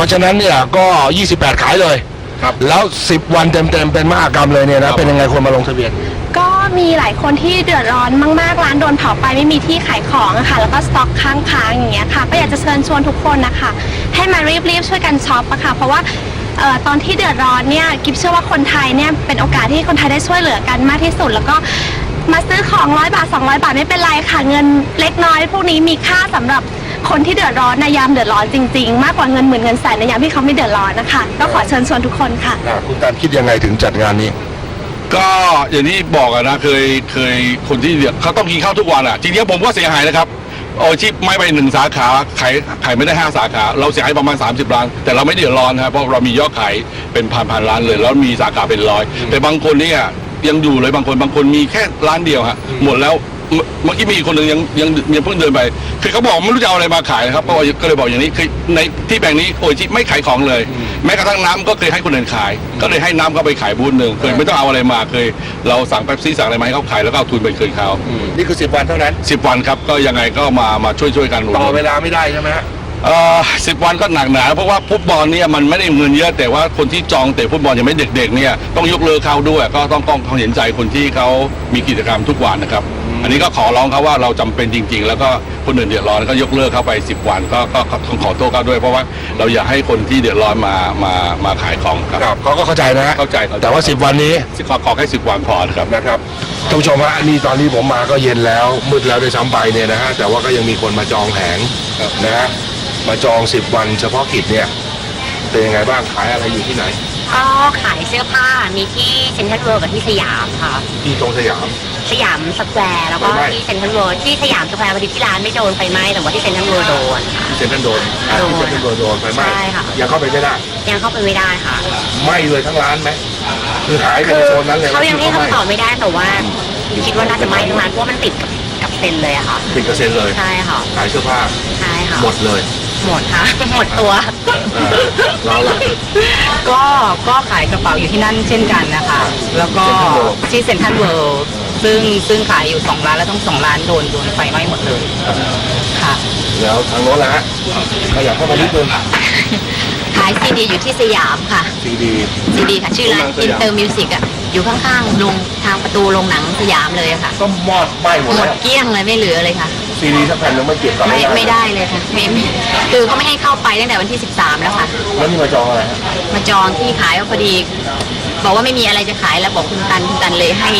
ราะฉะนั้นเนี่ยก็ 28 ขายเลยครับแล้ว 10 วันเต็มๆเป็นมหากรรมเลยเนี่ยครันะบเป็นยังไงคนมาลงทะเบียน ก็มีหลายคนที่เดือดร้อนมากๆ ร้านโดนเผาไปไม่มีที่ขายของอะค่ะ แล้วก็สต็อกค้างๆอย่างเงี้ยค่ะ ก็อยากจะเชิญชวนทุกคนนะคะ ให้มารีบๆช่วยกันช็อปอะค่ะ เพราะว่าเอ่อตอนที่เดือดร้อนเนี่ยกิฟเชื่อว่าคนไทยเนี่ยเป็นโอกาสที่คนไทยได้ช่วยเหลือกันมากที่สุด แล้วก็มาซื้อของร้อยบาท 200 บาทไม่เป็นไรค่ะเงินเล็กน้อย พวกนี้มีค่าสำหรับ คนที่เดือดร้อนในยามเดือดร้อนจริง ๆ มากกว่าเงินหมื่นเงินแสนในยามที่เขาไม่เดือดร้อนนะคะ ก็ขอเชิญชวนทุกคนค่ะ อะคุณการคิดยังไงถึงจัดงานนี้ ก็อย่างที่บอกอะนะเคยเคยคนที่เดือดเขาต้องกินข้าวทุกวันอะจริงๆผมก็เสียหายนะครับโอาชีพไม่ไปหนึ่งสาขาขายขายไม่ได้ห้าสาขา เราเสียหายประมาณ 30 ล้าน แต่เราไม่เดือดร้อนนะครับเพราะเรามียอดขายเป็นพันพันล้านเลย แล้วมีสาขาเป็นร้อยแต่บางคนเนี่ยยังอยู่เลยบางคนบางคนมีแค่ร้านเดียวฮะหมดแล้ว เมื่อเมื่อกี้มีอีกคนหนึ่งยังยังยังเพิ่งเดินไป คือเขาบอกไม่รู้จะเอาอะไรมาขายนะครับก็ก็เลยบอกอย่างนี้คือในที่แบ่งนี้โอชิไม่ขายของเลย แม้กระทั่งน้ำก็เคยให้คนอื่นขาย ก็เลยให้น้ำเขาไปขายบูธหนึ่งเคยไม่ต้องเอาอะไรมาเคย เราสั่งแป๊บซี่สั่งอะไรมาให้เขาขายแล้วก็เอาทุนไปคืนเขานี่คือ10วันเท่านั้นสิบวันครับก็ยังไงก็มามาช่วยช่วยๆกันหนุนต่อเวลาไม่ได้ใช่ไหมฮะเอ่อสิบวันก็หนักหนาเพราะว่าฟุตบอลเนี่ยมันไม่ได้เงินเยอะแต่ว่าคนที่จองเตะฟุตบอลยังไม่เด็กๆเนี่ยต้องยกเลิกเขาด้วย ก็ต้องต้องเห็นใจคนที่เขามีกิจกรรมทุกวันนะครับ อันนี้ก็ขอร้องเขาว่าเราจำเป็นจริง ๆ แล้วก็คนอื่นเดือดร้อนก็ยกเลิกเข้าไป 10 วันก็ก็ก็ต้องขอโทษเขาด้วยเพราะว่าเราอยากให้คนที่เดือดร้อนมามามาขายของครับครับเขาก็เข้าใจนะฮะเข้าใจเข้าใจแต่ว่า 10 วันนี้ขอขอแค่สิบวันพอนะครับนะครับท่านผู้ชมฮะนี่ตอนนี้ผมมาก็เย็นแล้วมืดแล้วด้วยซ้ำไปเนี่ยนะฮะแต่ว่าก็ยังมีคนมาจองแผงครับนะฮะมาจอง 10 วันเฉพาะกิจเนี่ยเป็นยังไงบ้างขายอะไรอยู่ที่ไหน ก็ขายเสื้อผ้ามีที่เซ็นทรัลเวิลด์กับที่สยามค่ะ ที่ตรงสยาม สยามสแควร์แล้วก็ไฟไหม้ที่เซ็นทรัลเวิลด์ที่สยามสแควร์พอดีที่ร้านไม่โดนไฟไหม้แต่ว่าที่เซ็นทรัลเวิลด์โดนค่ะ ที่เซ็นทรัลโดนอ่าที่เซ็นทรัลโดนโดนไฟไหม้ใช่ค่ะ ยังเข้าไปไม่ได้ยังเข้าไปไม่ได้ค่ะไหม้เลยทั้งร้านไหมคือหายไปคืในอโซนนั้นเลยเขายังให้ที่คำตอบไม่ได้แต่ว่าคิดว่าน่าจะไหม้ทั้งร้านเพราะว่ามันติดกับกับเซ็นเลยอะค่ะ ติดกระเซ็นเลยใช่ค่ะ ขายเสื้อผ้าใช่ค่ะ หมดเลย หมดค่ะหมดตัวเออเราล่ะ ก็ก็ขายกระเป๋าอยู่ที่นั่นเช่นกันนะคะ แล้วก็ที่เซ็นทรัลเวิลด์ซึ่งซึ่งขายอยู่สองร้านแล้วทั้งสองร้านโดนโดนไฟไหม้หมดเลยค่ะ แล้วทางโน้นล่ะฮะขยับเข้ามานิดนึงขายซีดีอยู่ที่สยามค่ะ ซีดี ซีดีค่ะชื่อร้านโรงหนังสอินยามเตอร์มิวสิกอะอยู่ข้างๆลงทางประตูลงหนังสยามเลยอะค่ะ ก็มอดไหม้หมดหมดแล้วเกลี้ยงเลยไม่เหลือเลยค่ะ ซีดีสักแผ่นยังไม่เก็บกลับไม่ไม่ได้เลยค่ะไม่ไม่คือเขาไม่ให้เข้าไปตั้งแต่วันที่ 13 แล้วค่ะ แล้วนี่มาจองอะไรฮะมาจองที่ขายก็พอดี บอกว่าไม่มีอะไรจะขายแล้วบอกคุณตันคุณตันเลยให้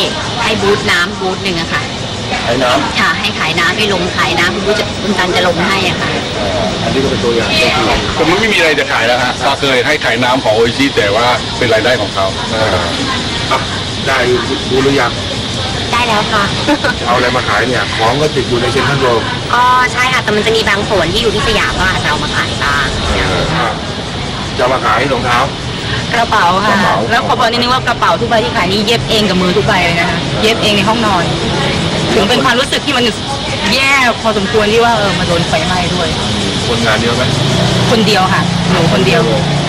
ให้บูธน้ำบูธหนึ่งอะค่ะ ไอ้น้ค่ะ ให้ขายน้ำให้ลงขายน้ำคุณบูธจะคุณตันจะลงให้อะค่ะำเอ่ออันนี้ก็เป็นตัวอย่างก็คือผมไม่มีอะไรจะขายแล้วฮะก็เคยให้ขายน้ำของโอชิแต่ว่าเป็นรายได้ของเขาเอ่ออะได้ดูหรือยังได้ แล้วค่ะเอาอะไรมาขายเนี่ย ของก็ติดอยู่ในเซ็นทรัลโลก็ใช่ค่ะ แต่มันจะมีบางส่วนที่อยู่ที่สยามก็อาจจะเอามาขายบ้างจะมาขายรองเท้า กระเป๋าค่ะ กระเป๋า แล้วขอบอกนิดนึงว่ากระเป๋าทุกใบที่ขายนี่เย็บเองกับมือทุกใบเลยนะคะ เย็บเองในห้องนอน ถึงเป็นความรู้สึกที่มันแย่พอสมควรที่ว่าเออมาโดนไฟไหม้ด้วย คนงานเยอะไหมคนเดียวค่ะ หนูคนเดียว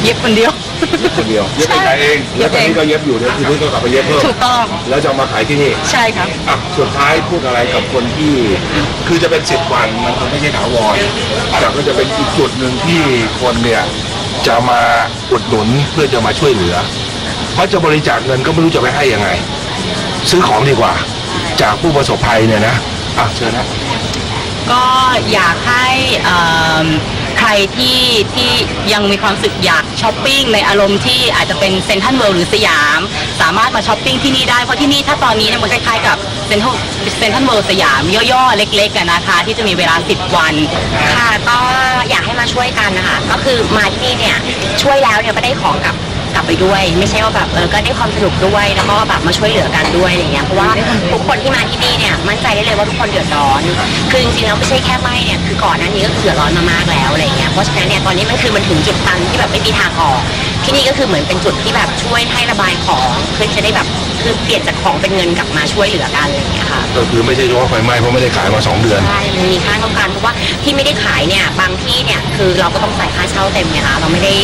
เย็บคนเดียว คนเดียวเย็บไปขายเองเย็แล้วบตอนเอง นี้ก็เย็บอยู่เดี๋ยวทีนี้ก็กลับไปเย็บเพิ่มถูกต้องแล้วจะเอามาขายที่นี่ใช่ครับ อะสุดท้ายพูดอะไรกับคนที่ คือจะเป็นสิบวันมันคงไม่ใช่ถาวรแต่ก็จะเป็นอีกจุดหนึ่งที่คนเนี่ยจะมาอุดหนุนเพื่อจะมาช่วยเหลือเพราะจะบริจาคเงินก็ไม่รู้จะไปให้ยังไง ซื้อของดีกว่า จากผู้ประสบภัยเนี่ยนะอะเชิญนะ ก็อยากให้เอิ่ม ใครที่ที่ยังมีความสึกอยากช้อปปิ้งในอารมณ์ที่อาจจะเป็นเซ็นทรัลเวิลด์หรือสยาม สามารถมาช้อปปิ้งที่นี่ได้ เพราะที่นี่ถ้าตอนนี้เนี่ยมันคล้ายๆกับเซ็นทรัลเซ็นทรัลเวิลด์สยามย่อๆ เล็กๆกันนะคะ ที่จะมีเวลา 10 วัน ค่ะก็อยากให้มาช่วยกันนะคะ ก็คือมาที่นี่เนี่ยช่วยแล้วเนี่ยก็ได้ของกลับ ไปด้วย ไม่ใช่ว่าแบบเออก็ได้ความสนุกด้วยแล้วก็แบบมาช่วยเหลือกันด้วยอะไรเงี้ยเพราะว่าทุกคนที่มาที่นี่เนี่ยมั่นใจได้เลยว่าทุกคนเดือดร้อน คือจริงๆแล้วไม่ใช่แค่ไหมเนี่ยคือก่อนหน้านี้ก็คือเดือดร้อนมามากแล้วอะไรเงี้ยเพราะฉะนั้นเนี่ยตอนนี้มันคือมันถึงจุดตันที่แบบไม่มีทางออก ที่นี่ก็คือเหมือนเป็นจุดที่แบบช่วยให้ระบายของเพื่อจะได้แบบคือเปลี่ยนจากของเป็นเงินกลับมาช่วยเหลือกันอะไรเงี้ยค่ะ ก็คือไม่ใช่เฉพาะไฟไหม้เพราะไม่ได้ขายมาสองเดือน ใช่มันมีค่าเท่ากันเพราะว่าที่ไม่ได้ขายเนี่ยบางที่เนี่ยคือเราก็ต้องจ่ายค่าเช่าเต็มไงคะเราไม่ได้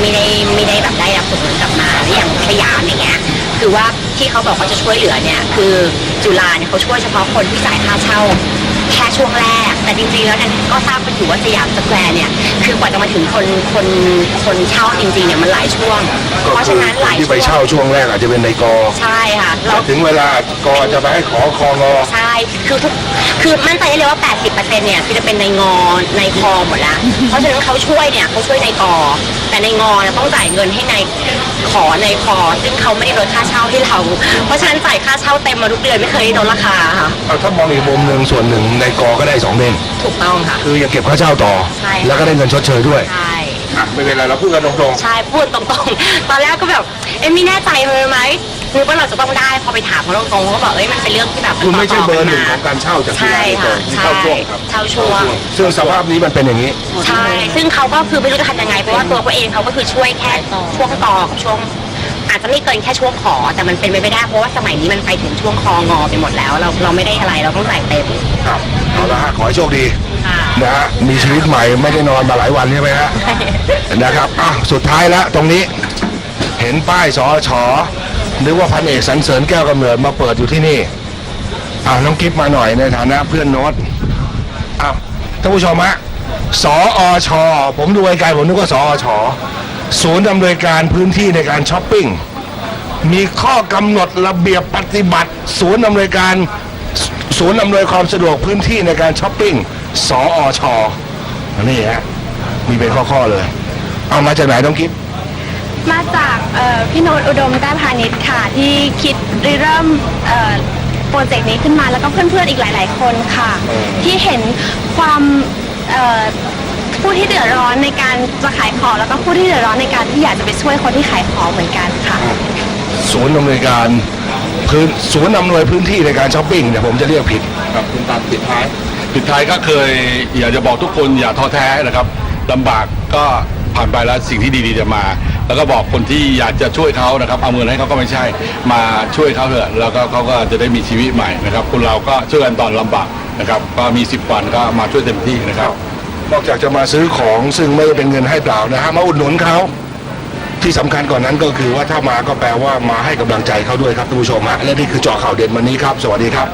ไม่ได้ไม่ได้แบบได้รับผลกลับมาหรืออย่างสยามอย่างเงี้ย คือว่าที่เขาบอกเขาจะช่วยเหลือเนี่ย คือจุฬาเนี่ยเขาช่วยเฉพาะคนที่จ่ายค่าเช่า แค่ช่วงแรก แต่จริงๆแล้วเนี่ยก็ทราบกันอยู่ว่าสยามสแควร์เนี่ย คือกว่าจะมาถึงคนคนคนเช่าจริงๆเนี่ยมันหลายช่วงก็เพราะคืฉะอนั้นคหนลายที่ช่ไปวงเช่าช่วงแรกอาจจะเป็นในกอใช่ค่ะเรา แต่ถึงเวลากอจะไปให้ขอคองอ ใช่ คือทุก คือมั่นใจได้เลยว่า 80%เนี่ยคือจะเป็นในงอ ในคอหมดละ เพราะฉะนั้นเขาช่วยเนี่ยเขาช่วยในกอ แต่ในงอเนี่ยต้องจ่ายเงินให้ในขอในคอ ซึ่งเขาไม่ได้ลดค่าเช่าให้เราเพราะฉะนั้นจ่ายค่าเช่าเต็มมาทุกเดือนไม่เคยได้ลดราคาค่ะ เอาถ้ามองอีกมุมหนึ่งส่วนหนึ่งในกอก็ได้สองเด้งถูกต้องค่ะ คือยังเก็บค่าเช่าต่อ ใช่ค่ะแล้วก็ได้เงินชดเชยด้วยใช่ อะไม่เป็นไรเราพูดกันตรงใช่พูดตรงๆ ตอนแรกก็แบบ เอ็มไม่แน่ใจเลยไหมนึกว่าเราจะต้องได้พอไปถามเขาตรงๆเขาก็บอกเอ้ยมันเป็นเรื่องที่แบบๆ คุณไม่ใช่เบอร์หนึ่งต่ของการเช่าจากที่ใช่ร้านในกค่ะอใช่เช่าช่วงครับเช่าช่วง ซึ่งสภาพนี้มันเป็นอย่างนี้ ใช่ ซึ่งเขาก็คือไม่รู้จะทำยังไง เพราะว่าตัวเขาเองเขาก็คือช่วยแค่ช่วงตอกับช่วง อาจจะไม่เกินแค่ช่วงขอ แต่มันเป็นไปไม่ได้เพราะว่าสมัยนี้มันไปถึงช่วงคองอไปหมดแล้ว เราเราไม่ได้อะไรเราต้องจ่ายเต็มครับเอาละฮะขอให้โชคดีค่ะนะฮะมีชีวิตใหม่ไม่ได้นอนมาหลายวันใช่ไหมฮะนะครับอะสุดท้ายแล้วตรงนี้ เห็นป้ายสอชอนึกว่าพันเอกสันเสริญแก้วกำเนิดมาเปิดอยู่ที่นี่อะน้องกิฟมาหน่อยในฐานะเพื่อนโน้ตอะท่านผู้ชมฮะสอชผมดูไกลๆผมนึกว่าสอช ศูนย์อำนวยการพื้นที่ในการช้อปปิ้งมีข้อกำหนดระเบียบปฏิบัติ ศูนย์อำนวยการศูนย์อำนวยความสะดวกพื้นที่ในการช้อปปิ้งสอชนี่ฮะมีเป็นข้อๆเลย เอามาจากไหนต้องคิด มาจากเอ่อพี่โนตอุดมแต้พาณิชย์ค่ะ ที่คิดริเริ่มเอ่อโปรเจกต์นี้ขึ้นมาแล้วก็เพื่อนๆอีกหลาย ๆ คนค่ะ ที่เห็นความเอ่อ ผู้ที่เดือดร้อนในการจะขายของแล้วก็ผู้ที่เดือดร้อนในการที่อยากจะไปช่วยคนที่ขายของเหมือนกันค่ะ ศูนย์อำนวยการพื้นศูนย์อำนวยพื้นที่ในการช้อปปิ้งเนี่ยผมจะเรียกผิด ครับคุณตามปิดท้าย ปิดท้ายก็เคยอยากจะบอกทุกคนอย่าท้อแท้นะครับลำบากก็ผ่านไปแล้วสิ่งที่ดีๆจะมา แล้วก็บอกคนที่อยากจะช่วยเขานะครับ เอาเงินให้เขาก็ไม่ใช่ มาช่วยเขาเถอะ แล้วก็เขาก็จะได้มีชีวิตใหม่นะครับ คนเราก็ช่วยกันตอนลำบากนะครับ ก็มี 10 วันก็มาช่วยเต็มที่นะครับ นอกจากจะมาซื้อของซึ่งไม่ได้เป็นเงินให้เปล่านะฮะมาอุดหนุนเขาที่สำคัญก่อนนั้นก็คือว่าถ้ามาก็แปลว่ามาให้กำลังใจเขาด้วยครับท่านผู้ชมฮะและนี่คือเจาะข่าวเด่นวันนี้ครับ สวัสดีครับ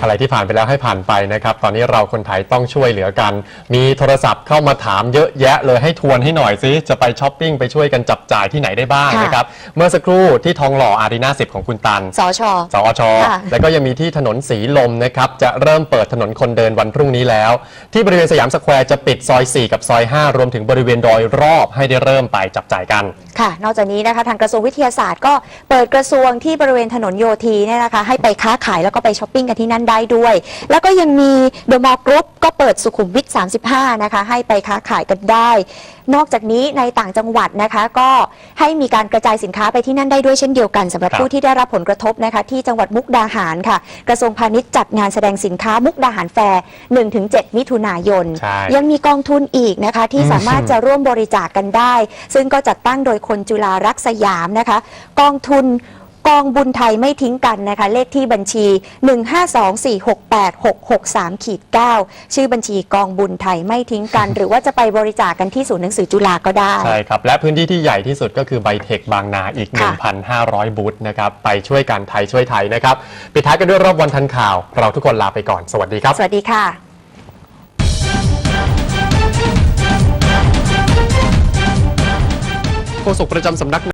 อะไรที่ผ่านไปแล้วให้ผ่านไปนะครับ ตอนนี้เราคนไทยต้องช่วยเหลือกัน มีโทรศัพท์เข้ามาถามเยอะแยะเลยให้ทวนให้หน่อยซิจะไปช้อปปิ้งไปช่วยกันจับจ่ายที่ไหนได้บ้างค่ะนะครับ เมื่อสักครู่ที่ทองหล่ออารีนาสิบของคุณตันสชสอชค่ะแล้วก็ยังมีที่ถนนสีลมนะครับ จะเริ่มเปิดถนนคนเดินวันพรุ่งนี้แล้ว ที่บริเวณสยามสแควร์จะปิดซอย 4 กับซอย 5 รวมถึงบริเวณโดยรอบให้ได้เริ่มไปจับจ่ายกัน ค่ะ นอกจากนี้นะคะทางกระทรวงวิทยาศาสตร์ก็เปิดกระทรวงที่บริเวณถนนโยธีเนี่ยนะคะให้ไปค้าขายแล้วก็ไปช้อปปิ้งกันที่นั่นได้ด้วย แล้วก็ยังมีเดอะมอลล์กรุ๊ปก็เปิดสุขุมวิท 35 นะคะ ให้ไปค้าขายกันได้ นอกจากนี้ในต่างจังหวัดนะคะก็ให้มีการกระจายสินค้าไปที่นั่นได้ด้วยเช่นเดียวกันสำหรับครับผู้ที่ได้รับผลกระทบนะคะที่จังหวัดมุกดาหารค่ะ กระทรวงพาณิชย์จัดงานแสดงสินค้ามุกดาหารแฟร์1-7 มิถุนายนใช่ยังมีกองทุนอีกนะคะที่สามารถจะร่วมบริจาคกันได้ ซึ่งก็จัดตั้งโดยคนจุฬารักษ์สยามนะคะ กองทุนกองบุญไทยไม่ทิ้งกันนะคะ เลขที่บัญชี 152468663ขีด9ชื่อบัญชีกองบุญไทยไม่ทิ้งกัน หรือว่าจะไปบริจาคกันที่ศูนย์หนังสือจุฬาก็ได้ ใช่ครับ และพื้นที่ที่ใหญ่ที่สุดก็คือไบเทคบางนาอีกค่ะ1,500 บูธนะครับ ไปช่วยกันไทยช่วยไทยนะครับ ปิดท้ายกันด้วยรอบวันทันข่าว เราทุกคนลาไปก่อน สวัสดีครับ สวัสดีค่ะ โฆษกประจำสำนัก